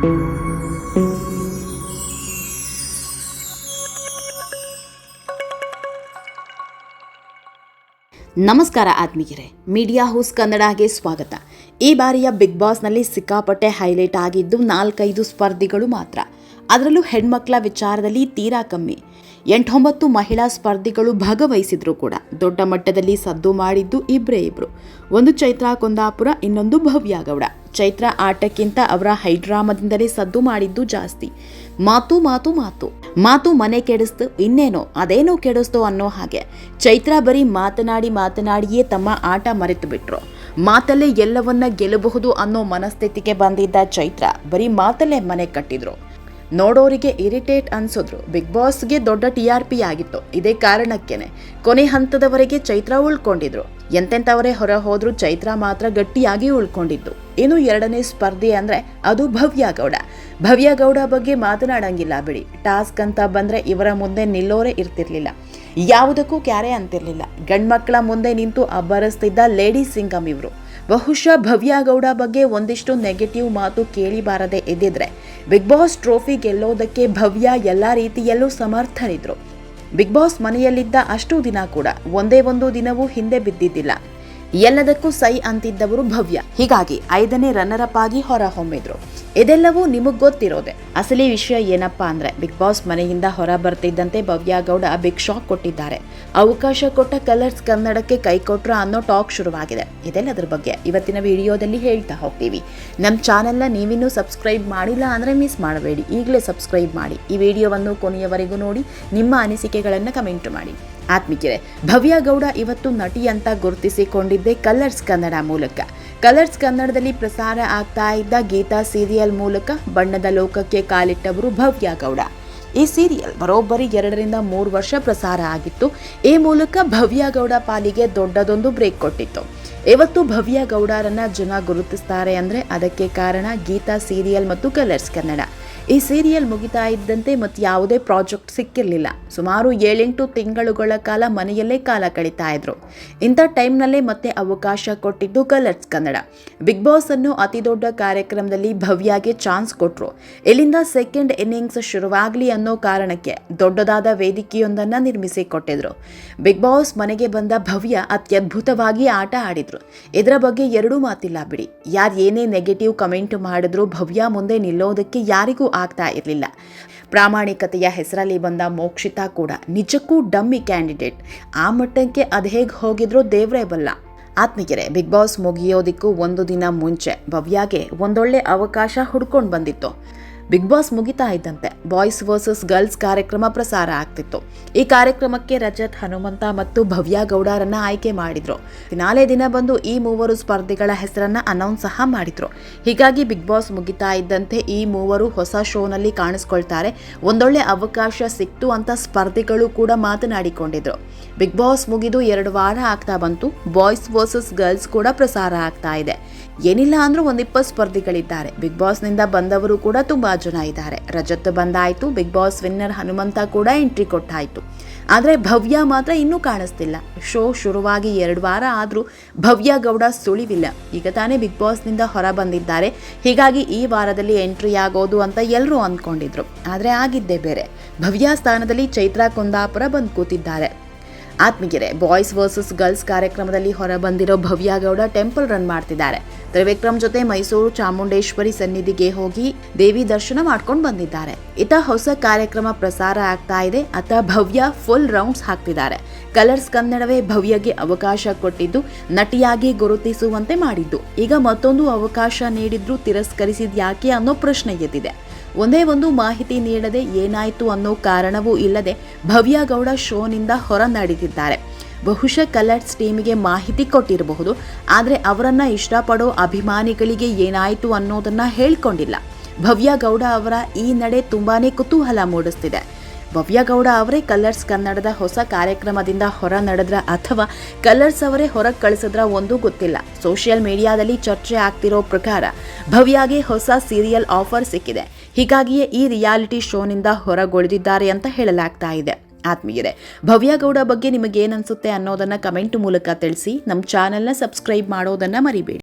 ನಮಸ್ಕಾರ ಆತ್ಮೀಯರೇ, media house ಕನ್ನಡಗೆ ಸ್ವಾಗತ. ಈ ಬಾರಿಯ ಬಿಗ್ ಬಾಸ್ನಲ್ಲಿ ಸಿಕ್ಕಾಪಟ್ಟೆ ಹೈಲೈಟ್ ಆಗಿದ್ದು ನಾಲ್ಕೈದು ಸ್ಪರ್ಧಿಗಳು ಮಾತ್ರ. ಅದರಲ್ಲೂ ಹೆಣ್ಮಕ್ಳ ವಿಚಾರದಲ್ಲಿ ತೀರಾ ಕಮ್ಮಿ. ಎಂಟೊಂಬತ್ತು ಮಹಿಳಾ ಸ್ಪರ್ಧಿಗಳು ಭಾಗವಹಿಸಿದ್ರು ಕೂಡ. ದೊಡ್ಡ ಮಟ್ಟದಲ್ಲಿ ಸದ್ದು ಮಾಡಿದ್ದು ಇಬ್ಬರೇ ಇಬ್ರು. ಒಂದು ಚೈತ್ರಾ ಕುಂದಾಪುರ, ಇನ್ನೊಂದು ಭವ್ಯ ಗೌಡ. ಚೈತ್ರ ಆಟಕ್ಕಿಂತ ಅವರ ಹೈಡ್ರಾಮದಿಂದಲೇ ಸದ್ದು ಮಾಡಿದ್ದು ಜಾಸ್ತಿ. ಮಾತು ಮಾತು ಮಾತು. ಮಾತು ಮನೆ ಕೆಡಿಸ್ತು, ಇನ್ನೇನೋ, ಅದೇನೋ ಕೆಡಿಸ್ತು ಅನ್ನೋ ಹಾಗೆ. ಚೈತ್ರ ಬರೀ ಮಾತನಾಡಿ, ಮಾತನಾಡಿಯೇ ತಮ್ಮ ಆಟ ಮರೆತು ಬಿಟ್ರು. ಮಾತಲ್ಲೇ ಎಲ್ಲವನ್ನ ಗೆಲ್ಲಬಹುದು ಅನ್ನೋ ಮನಸ್ಥಿತಿಗೆ ಬಂದಿದ್ದ ಚೈತ್ರ ಬರೀ ಮಾತಲ್ಲೇ ಮನೆ ಕಟ್ಟಿದ್ರು. ನೋಡೋರಿಗೆ ಇರಿಟೇಟ್ ಅನ್ಸಿದ್ರು. ಬಿಗ್ ಬಾಸ್ಗೆ ದೊಡ್ಡ ಟಿ ಆರ್ ಪಿ ಆಗಿತ್ತು. ಇದೇ ಕಾರಣಕ್ಕೇನೆ ಕೊನೆ ಹಂತದವರೆಗೆ ಚೈತ್ರ ಉಳ್ಕೊಂಡಿದ್ರು. ಎಂತೆಂಥವರೇ ಹೊರ ಹೋದ್ರು ಚೈತ್ರ ಮಾತ್ರ ಗಟ್ಟಿಯಾಗಿ ಉಳ್ಕೊಂಡಿದ್ದು. ಇನ್ನು ಎರಡನೇ ಸ್ಪರ್ಧೆ ಅಂದ್ರೆ ಅದು ಭವ್ಯ ಗೌಡ. ಭವ್ಯ ಗೌಡ ಬಗ್ಗೆ ಮಾತನಾಡಂಗಿಲ್ಲ ಬಿಡಿ. ಟಾಸ್ಕ್ ಅಂತ ಬಂದ್ರೆ ಇವರ ಮುಂದೆ ನಿಲ್ಲೋರೇ ಇರ್ತಿರ್ಲಿಲ್ಲ. ಯಾವುದಕ್ಕೂ ಕ್ಯಾರೆ ಅಂತಿರ್ಲಿಲ್ಲ. ಗಂಡ್ಮಕ್ಳ ಮುಂದೆ ನಿಂತು ಅಬ್ಬರಿಸ್ತಿದ್ದ ಲೇಡಿ ಸಿಂಗಮ್ ಇವರು. ಬಹುಶಃ ಭವ್ಯ ಗೌಡ ಬಗ್ಗೆ ಒಂದಿಷ್ಟು ನೆಗೆಟಿವ್ ಮಾತು ಕೇಳಿ ಬಾರದೆ ಎದ್ದಿದ್ರೆ ಬಿಗ್ ಬಾಸ್ ಟ್ರೋಫಿ ಗೆಲ್ಲೋದಕ್ಕೆ ಭವ್ಯ ಎಲ್ಲ ರೀತಿಯಲ್ಲೂ ಸಮರ್ಥರಿದ್ರು. ಬಿಗ್ ಬಾಸ್ ಮನೆಯಲ್ಲಿದ್ದ ಅಷ್ಟು ದಿನ ಕೂಡ ಒಂದೇ ಒಂದು ದಿನವೂ ಹಿಂದೆ ಬಿದ್ದಿದ್ದಿಲ್ಲ. ಎಲ್ಲದಕ್ಕೂ ಸೈ ಅಂತಿದ್ದವರು ಭವ್ಯ. ಹೀಗಾಗಿ ಐದನೇ ರನ್ನರ್ ಅಪ್ ಆಗಿ ಹೊರ ಹೊಮ್ಮಿದ್ರು ಇದೆಲ್ಲವೂ ನಿಮಗ್ ಗೊತ್ತಿರೋದೆ. ಅಸಲಿ ವಿಷಯ ಏನಪ್ಪಾ ಅಂದ್ರೆ ಬಿಗ್ ಬಾಸ್ ಮನೆಯಿಂದ ಹೊರ ಬರ್ತಿದ್ದಂತೆ ಭವ್ಯ ಗೌಡ ಬಿಗ್ ಶಾಕ್ ಕೊಟ್ಟಿದ್ದಾರೆ. ಅವಕಾಶ ಕೊಟ್ಟ ಕಲರ್ಸ್ ಕನ್ನಡಕ್ಕೆ ಕೈ ಕೊಟ್ರ ಅನ್ನೋ ಟಾಕ್ ಶುರುವಾಗಿದೆ. ಇದೆಲ್ಲದ್ರ ಬಗ್ಗೆ ಇವತ್ತಿನ ವಿಡಿಯೋದಲ್ಲಿ ಹೇಳ್ತಾ ಹೋಗ್ತೀವಿ. ನಮ್ಮ ಚಾನೆಲ್ನ ನೀವಿನ್ನೂ ಸಬ್ಸ್ಕ್ರೈಬ್ ಮಾಡಿಲ್ಲ ಅಂದ್ರೆ ಮಿಸ್ ಮಾಡಬೇಡಿ. ಈಗಲೇ ಸಬ್ಸ್ಕ್ರೈಬ್ ಮಾಡಿ. ಈ ವಿಡಿಯೋವನ್ನು ಕೊನೆಯವರೆಗೂ ನೋಡಿ, ನಿಮ್ಮ ಅನಿಸಿಕೆಗಳನ್ನು ಕಮೆಂಟ್ ಮಾಡಿ. ಆತ್ಮಿಕರೆ, ಭವ್ಯ ಗೌಡ ಇವತ್ತು ನಟಿ ಅಂತ ಗುರುತಿಸಿಕೊಂಡಿದ್ದೆ ಕಲರ್ಸ್ ಕನ್ನಡ ಮೂಲಕ. ಕಲರ್ಸ್ ಕನ್ನಡದಲ್ಲಿ ಪ್ರಸಾರ ಆಗ್ತಾ ಇದ್ದ ಗೀತಾ ಸೀರಿಯಲ್ ಮೂಲಕ ಬಣ್ಣದ ಲೋಕಕ್ಕೆ ಕಾಲಿಟ್ಟವರು ಭವ್ಯ ಗೌಡ. ಈ ಸೀರಿಯಲ್ ಬರೋಬ್ಬರಿ ಎರಡರಿಂದ ಮೂರು ವರ್ಷ ಪ್ರಸಾರ ಆಗಿತ್ತು. ಈ ಮೂಲಕ ಭವ್ಯ ಗೌಡ ಪಾಲಿಗೆ ದೊಡ್ಡದೊಂದು ಬ್ರೇಕ್ ಕೊಟ್ಟಿತ್ತು. ಇವತ್ತು ಭವ್ಯ ಗೌಡರನ್ನ ಜನ ಗುರುತಿಸ್ತಾರೆ ಅಂದರೆ ಅದಕ್ಕೆ ಕಾರಣ ಗೀತಾ ಸೀರಿಯಲ್ ಮತ್ತು ಕಲರ್ಸ್ ಕನ್ನಡ. ಈ ಸೀರಿಯಲ್ ಮುಗಿತಾ ಇದ್ದಂತೆ ಮತ್ತು ಯಾವುದೇ ಪ್ರಾಜೆಕ್ಟ್ ಸಿಕ್ಕಿರಲಿಲ್ಲ. ಸುಮಾರು ಏಳೆಂಟು ತಿಂಗಳುಗಳ ಕಾಲ ಮನೆಯಲ್ಲೇ ಕಾಲ ಕಳೀತಾ ಇದ್ರು. ಇಂಥ ಟೈಮ್ನಲ್ಲೇ ಮತ್ತೆ ಅವಕಾಶ ಕೊಟ್ಟಿದ್ದು ಕಲರ್ಸ್ ಕನ್ನಡ. ಬಿಗ್ ಬಾಸ್ ಅನ್ನು ಅತಿ ದೊಡ್ಡ ಕಾರ್ಯಕ್ರಮದಲ್ಲಿ ಭವ್ಯಾಗೆ ಚಾನ್ಸ್ ಕೊಟ್ಟರು ಇಲ್ಲಿಂದ ಸೆಕೆಂಡ್ ಇನ್ನಿಂಗ್ಸ್ ಶುರುವಾಗಲಿ ಅನ್ನೋ ಕಾರಣಕ್ಕೆ ದೊಡ್ಡದಾದ ವೇದಿಕೆಯೊಂದನ್ನು ನಿರ್ಮಿಸಿ ಕೊಟ್ಟಿದ್ರು. ಬಿಗ್ ಬಾಸ್ ಮನೆಗೆ ಬಂದ ಭವ್ಯ ಅತ್ಯದ್ಭುತವಾಗಿ ಆಟ ಆಡಿದ್ರು. ಇದರ ಬಗ್ಗೆ ಎರಡೂ ಮಾತಿಲ್ಲ ಬಿಡಿ. ಯಾರು ಏನೇ ನೆಗೆಟಿವ್ ಕಮೆಂಟ್ ಮಾಡಿದ್ರು ಭವ್ಯ ಮುಂದೆ ನಿಲ್ಲೋದಕ್ಕೆ ಯಾರಿಗೂ ಆಗ್ತಾ ಇರಲಿಲ್ಲ. ಪ್ರಾಮಾಣಿಕತೆಯ ಹೆಸರಲ್ಲಿ ಬಂದ ಮೋಕ್ಷಿತಾ ಕೂಡ ನಿಜಕ್ಕೂ ಡಮ್ಮಿ ಕ್ಯಾಂಡಿಡೇಟ್. ಆ ಮಟ್ಟಕ್ಕೆ ಅದು ಹೇಗೆ ಹೋಗಿದ್ರೋ ದೇವ್ರೇ ಬಲ್ಲ. ಆತ್ಮೀಯರೇ, ಬಿಗ್ ಬಾಸ್ ಮುಗಿಯೋದಿಕ್ಕೂ ಒಂದು ದಿನ ಮುಂಚೆ ಭವ್ಯಾಗೆ ಒಂದೊಳ್ಳೆ ಅವಕಾಶ ಹುಡ್ಕೊಂಡು ಬಂದಿತ್ತು. ಬಿಗ್ ಬಾಸ್ ಮುಗಿತಾ ಇದ್ದಂತೆ ಬಾಯ್ಸ್ ವರ್ಸಸ್ ಗರ್ಲ್ಸ್ ಕಾರ್ಯಕ್ರಮ ಪ್ರಸಾರ ಆಗ್ತಿತ್ತು. ಈ ಕಾರ್ಯಕ್ರಮಕ್ಕೆ ರಜತ್, ಹನುಮಂತ ಮತ್ತು ಭವ್ಯ ಗೌಡರನ್ನ ಆಯ್ಕೆ ಮಾಡಿದ್ರು. ನಾಳೆ ದಿನ ಬಂದು ಈ ಮೂವರು ಸ್ಪರ್ಧಿಗಳ ಹೆಸರನ್ನ ಅನೌನ್ಸ್ ಸಹ ಮಾಡಿದ್ರು. ಹೀಗಾಗಿ ಬಿಗ್ ಬಾಸ್ ಮುಗಿತಾ ಇದ್ದಂತೆ ಈ ಮೂವರು ಹೊಸ ಶೋನಲ್ಲಿ ಕಾಣಿಸ್ಕೊಳ್ತಾರೆ. ಒಂದೊಳ್ಳೆ ಅವಕಾಶ ಸಿಕ್ತು ಅಂತ ಸ್ಪರ್ಧಿಗಳು ಕೂಡ ಮಾತನಾಡಿಕೊಂಡಿದ್ರು. ಬಿಗ್ ಬಾಸ್ ಮುಗಿದು ಎರಡು ವಾರ ಆಗ್ತಾ ಬಂತು. ಬಾಯ್ಸ್ ವರ್ಸಸ್ ಗರ್ಲ್ಸ್ ಕೂಡ ಪ್ರಸಾರ ಆಗ್ತಾ ಇದೆ. ಏನಿಲ್ಲ ಅಂದ್ರೂ ಒಂದಿಪ್ಪತ್ತು ಸ್ಪರ್ಧಿಗಳಿದ್ದಾರೆ. ಬಿಗ್ ಬಾಸ್ನಿಂದ ಬಂದವರು ಕೂಡ ತುಂಬಾ ಜನ ಇದ್ದಾರೆ. ರಜತ್ ಬಂದಾಯ್ತು ಬಿಗ್ ಬಾಸ್ ವಿನ್ನರ್ ಹನುಮಂತ ಕೂಡ ಎಂಟ್ರಿ ಕೊಟ್ಟಾಯ್ತು. ಆದರೆ ಭವ್ಯ ಮಾತ್ರ ಇನ್ನೂ ಕಾಣಿಸ್ತಿಲ್ಲ. ಶೋ ಶುರುವಾಗಿ ಎರಡು ವಾರ ಆದರೂ ಭವ್ಯ ಗೌಡ ಸುಳಿವಿಲ್ಲ. ಈಗ ತಾನೇ ಬಿಗ್ ಬಾಸ್ನಿಂದ ಹೊರ ಬಂದಿದ್ದಾರೆ. ಹೀಗಾಗಿ ಈ ವಾರದಲ್ಲಿ ಎಂಟ್ರಿ ಆಗೋದು ಅಂತ ಎಲ್ಲರೂ ಅಂದ್ಕೊಂಡಿದ್ರು. ಆದರೆ ಆಗಿದ್ದೇ ಬೇರೆ. ಭವ್ಯ ಸ್ಥಾನದಲ್ಲಿ ಚೈತ್ರಾ ಕುಂದಾಪುರ ಬಂದು ಕೂತಿದ್ದಾರೆ. ಆತ್ಮೀಯರೇ, ಬಾಯ್ಸ್ ವರ್ಸಸ್ ಗರ್ಲ್ಸ್ ಕಾರ್ಯಕ್ರಮದಲ್ಲಿ ಹೊರ ಬಂದಿರೋ ಭವ್ಯ ಗೌಡ ಟೆಂಪಲ್ ರನ್ ಮಾಡ್ತಿದ್ದಾರೆ. ತ್ರಿವಿಕ್ರಮ್ ಜೊತೆ ಮೈಸೂರು ಚಾಮುಂಡೇಶ್ವರಿ ಸನ್ನಿಧಿಗೆ ಹೋಗಿ ದೇವಿ ದರ್ಶನ ಮಾಡ್ಕೊಂಡು ಬಂದಿದ್ದಾರೆ. ಇತ ಹೊಸ ಕಾರ್ಯಕ್ರಮ ಪ್ರಸಾರ ಆಗ್ತಾ ಇದೆ. ಅತ ಭವ್ಯ ಫುಲ್ ರೌಂಡ್ಸ್ ಹಾಕ್ತಿದ್ದಾರೆ. ಕಲರ್ಸ್ ಕನ್ನಡವೇ ಭವ್ಯಗೆ ಅವಕಾಶ ಕೊಟ್ಟಿದ್ದು, ನಟಿಯಾಗಿ ಗುರುತಿಸುವಂತೆ ಮಾಡಿದ್ದು. ಈಗ ಮತ್ತೊಂದು ಅವಕಾಶ ನೀಡಿದ್ರು ತಿರಸ್ಕರಿಸಿದ ಯಾಕೆ ಅನ್ನೋ ಪ್ರಶ್ನೆ ಎದ್ದಿದೆ. ಒಂದೇ ಒಂದು ಮಾಹಿತಿ ನೀಡದೆ ಏನಾಯಿತು ಅನ್ನೋ ಕಾರಣವೂ ಇಲ್ಲದೆ ಭವ್ಯ ಗೌಡ ಶೋನಿಂದ ಹೊರ ನಡೆದಿದ್ದಾರೆ ಬಹುಶಃ ಕಲರ್ಸ್ ಟೀಮಿಗೆ ಮಾಹಿತಿ ಕೊಟ್ಟಿರಬಹುದು, ಆದರೆ ಅವರನ್ನು ಇಷ್ಟಪಡೋ ಅಭಿಮಾನಿಗಳಿಗೆ ಏನಾಯಿತು ಅನ್ನೋದನ್ನ ಹೇಳ್ಕೊಂಡಿಲ್ಲ. ಭವ್ಯ ಗೌಡ ಅವರ ಈ ನಡೆ ತುಂಬಾನೇ ಕುತೂಹಲ ಮೂಡಿಸ್ತಿದೆ. ಭವ್ಯ ಗೌಡ ಅವರೇ ಕಲರ್ಸ್ ಕನ್ನಡದ ಹೊಸ ಕಾರ್ಯಕ್ರಮದಿಂದ ಹೊರ ನಡೆದ್ರ ಅಥವಾ ಕಲರ್ಸ್ ಅವರೇ ಹೊರಗೆ ಕಳಿಸಿದ್ರ ಒಂದು ಗೊತ್ತಿಲ್ಲ. ಸೋಷಿಯಲ್ ಮೀಡಿಯಾದಲ್ಲಿ ಚರ್ಚೆ ಆಗ್ತಿರೋ ಪ್ರಕಾರ ಭವ್ಯಾಗೆ ಹೊಸ ಸೀರಿಯಲ್ ಆಫರ್ ಸಿಕ್ಕಿದೆ. ಹೀಗಾಗಿಯೇ ಈ ರಿಯಾಲಿಟಿ ಶೋನಿಂದ ಹೊರಗುಳಿದಿದ್ದಾರೆ ಅಂತ ಹೇಳಲಾಗ್ತಾ ಇದೆ. ಆತ್ಮೀಯರೇ, ಭವ್ಯ ಗೌಡ ಬಗ್ಗೆ ನಿಮಗೆ ಅನ್ನೋದನ್ನು ಅನ್ನೋದನ್ನ ಕಮೆಂಟ್ ಮೂಲಕ ತಿಳಿಸಿ. ನಮ್ಮ ಚಾನೆಲ್ನ ಸಬ್ಸ್ಕ್ರೈಬ್ ಮಾಡೋದನ್ನ ಮರಿಬೇಡಿ.